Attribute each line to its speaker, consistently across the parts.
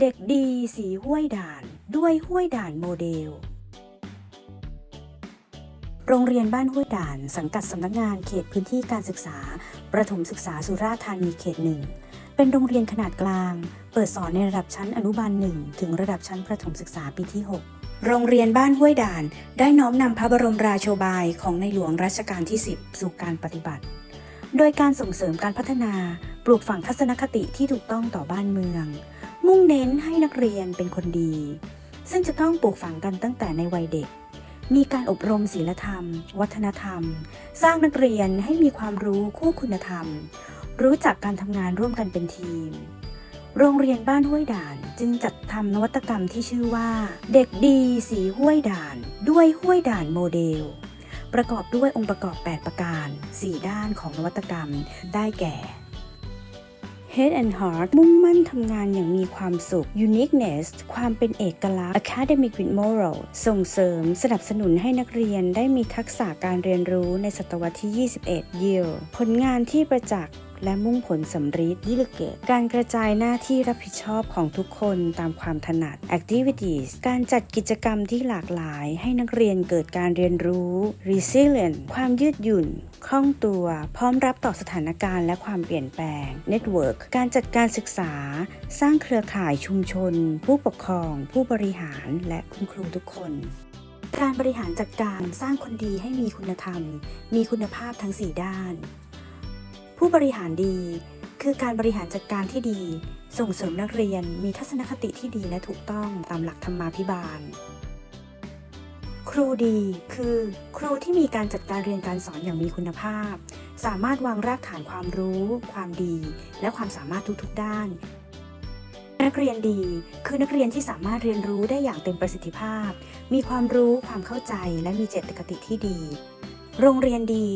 Speaker 1: เด็กดีสีห้วยด่านด้วยห้วยด่านโมเดล โรงเรียนบ้านห้วยด่าน สังกัดสำนักงานเขตพื้นที่การศึกษา ประถมศึกษาสุราษฎร์ธานีเขตหนึ่ง เป็นโรงเรียนขนาดกลาง เปิดสอนในระดับชั้นอนุบาลหนึ่งถึงระดับชั้นประถมศึกษาปีที่ 6 โรงเรียนบ้านห้วยด่าน ได้น้อมนำพระบรมราโชบายของในหลวงรัชกาลที่ 10 สู่การปฏิบัติ โดยการส่งเสริมการพัฒนา ปลูกฝังทัศนคติที่ถูกต้องต่อบ้านเมือง มุ่งเน้นให้นักเรียนเป็นคนดี ซึ่งจะต้องปลูกฝังกันตั้งแต่ในวัยเด็ก มีการอบรมศีลธรรม วัฒนธรรม สร้างนักเรียนให้มีความรู้คู่คุณธรรม รู้จักการทำงานร่วมกันเป็นทีม โรงเรียนบ้านห้วยด่านจึงจัดทำนวัตกรรมที่ชื่อว่า เด็กดีสีห้วยด่าน ด้วยห้วยด่านโมเดล ประกอบด้วยองค์ประกอบ 8 ประการ 4 ด้านของนวัตกรรมได้แก่ Head and Heart มุ่งมั่นทำงานอย่างมีความสุข Uniqueness ความเป็นเอกลักษณ์ Academic with Moral ส่งเสริมสนับสนุนให้นักเรียนได้มีทักษะการเรียนรู้ในศตวรรษที่ 21 Yield ผลงานที่ประจักษ์ และมุ่งผลสำฤทธิ์ Delegate การกระจายหน้าที่รับผิดชอบของทุกคนตามความถนัด Activities การจัดกิจกรรมที่หลากหลายให้นักเรียนเกิดการเรียนรู้ Resilient ความยืดหยุ่นคล่องตัว พร้อมรับต่อสถานการณ์และความเปลี่ยนแปลง Network การจัดการศึกษา สร้างเครือข่ายชุมชน ผู้ปกครอง ผู้บริหารและคุณครูทุกคน การบริหารจัดการสร้างคนดีให้มีคุณธรรม มีคุณภาพทั้ง 4 ด้าน ผู้บริหารดี คือการบริหารจัดการที่ดี ส่งเสริมนักเรียนมีทัศนคติที่ดีและถูกต้องตามหลักธรรมาภิบาล ครูดี คือ ครูที่มีการจัดการเรียนการสอนอย่างมีคุณภาพ สามารถวางรากฐานความรู้ ความดี และความสามารถทุกๆ ด้านนักเรียนดีคือนักเรียนที่สามารถเรียนรู้ได้อย่างเต็มประสิทธิภาพ มีความรู้ความเข้าใจและมีเจตคติที่ดี โรงเรียนดี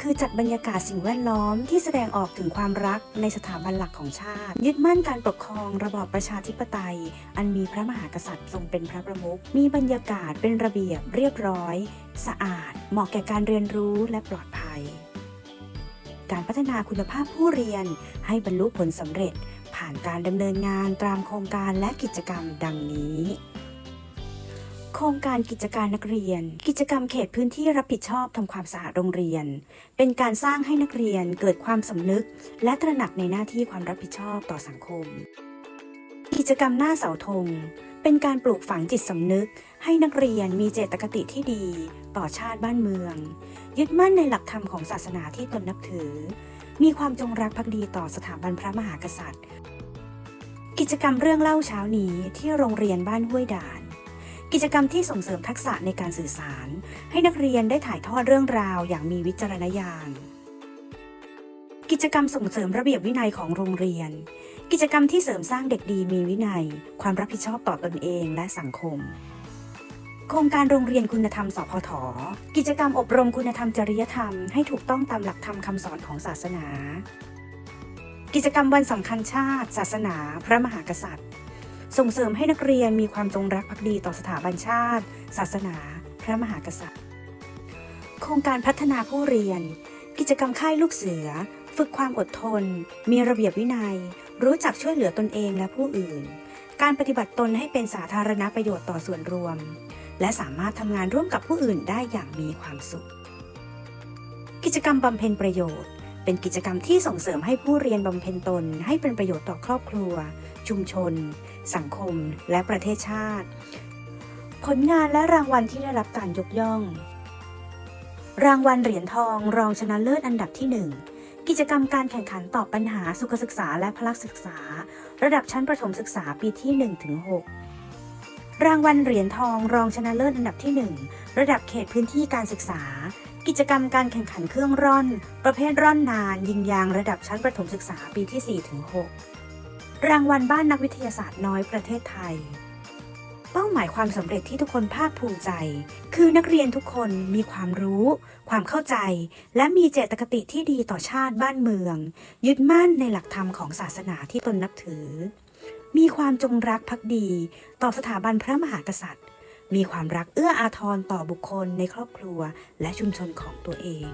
Speaker 1: คือจัดบรรยากาศสิ่งแวดล้อมที่แสดงออกถึงความรักในสถาบันหลักของชาติ ยึดมั่นการปกครองระบอบประชาธิปไตย อันมีพระมหากษัตริย์ทรงเป็นพระประมุขมีบรรยากาศเป็นระเบียบเรียบร้อย สะอาด เหมาะแก่การเรียนรู้และปลอดภัย การพัฒนาคุณภาพผู้เรียนให้บรรลุผลสำเร็จ ผ่านการดำเนินงานตามโครงการและกิจกรรมดังนี้ โครงการกิจการนักเรียน กิจกรรมเขตพื้นที่รับผิดชอบทำความสะอาดโรงเรียน เป็นการสร้างให้นักเรียนเกิดความสำนึก และตระหนักในหน้าที่ความรับผิดชอบต่อสังคม กิจกรรมหน้าเสาธง เป็นการปลูกฝังจิตสำนึก ให้นักเรียนมีเจตคติที่ดี ต่อชาติบ้านเมือง ยึดมั่นในหลักธรรมของศาสนาที่ตนนับถือ มีความจงรักภักดีต่อสถาบันพระมหากษัตริย์ กิจกรรมเรื่องเล่าเช้านี้ที่โรงเรียนบ้านห้วยด่าน กิจกรรมที่ส่งเสริมทักษะในการสื่อสาร ให้นักเรียนได้ถ่ายทอดเรื่องราวอย่างมีวิจารณญาณ กิจกรรมส่งเสริมระเบียบวินัยของโรงเรียน กิจกรรมที่เสริมสร้างเด็กดีมีวินัย ความรับผิดชอบต่อตนเองและสังคม โครงการโรงเรียนคุณธรรมสพทกิจกรรมอบรมคุณธรรมจริยธรรมให้ถูกต้องตามหลักธรรมคำสอนของศาสนา กิจกรรมวันสำคัญชาติ ศาสนา พระมหากษัตริย์ ส่งเสริมให้นักเรียนมีความจงรักภักดีต่อสถาบันชาติ ศาสนา พระมหากษัตริย์ โครงการพัฒนาผู้เรียน กิจกรรมค่ายลูกเสือ ฝึกความอดทน มีระเบียบวินัย รู้จักช่วยเหลือตนเองและผู้อื่น การปฏิบัติตนให้เป็นสาธารณประโยชน์ต่อส่วนรวม และสามารถทำงานร่วมกับผู้อื่นได้อย่างมีความสุข กิจกรรมบำเพ็ญประโยชน์ เป็นกิจกรรมที่ส่งเสริมให้ผู้เรียนบำเพ็ญตน ให้เป็นประโยชน์ต่อครอบครัว ชุมชน สังคม และประเทศชาติ ผลงานและรางวัลที่ได้รับการยกย่อง รางวัลเหรียญทอง รองชนะเลิศอันดับที่ 1 กิจกรรมการแข่งขันตอบปัญหาสุขศึกษาและพละศึกษา ระดับชั้นประถมศึกษาปีที่ 1-6 รางวัลเหรียญทอง รองชนะเลิศอันดับที่ 1 ระดับเขตพื้นที่การศึกษา กิจกรรมการแข่งขันเครื่องร่อน ประเภทร่อนนาน ยิงยางระดับชั้นประถมศึกษาปีที่ 4-6 รางวัลบ้านนักวิทยาศาสตร์น้อยประเทศไทย เป้าหมายความสำเร็จที่ทุกคนภาคภูมิใจ คือนักเรียนทุกคนมีความรู้ ความเข้าใจ และมีเจตคติที่ดีต่อชาติบ้านเมือง ยึดมั่นในหลักธรรมของศาสนาที่ตนนับถือ มีความจงรักภักดี ต่อสถาบันพระมหากษัตริย์ มีความรักเอื้ออาทรต่อบุคคลในครอบครัวและชุมชนของตัวเอง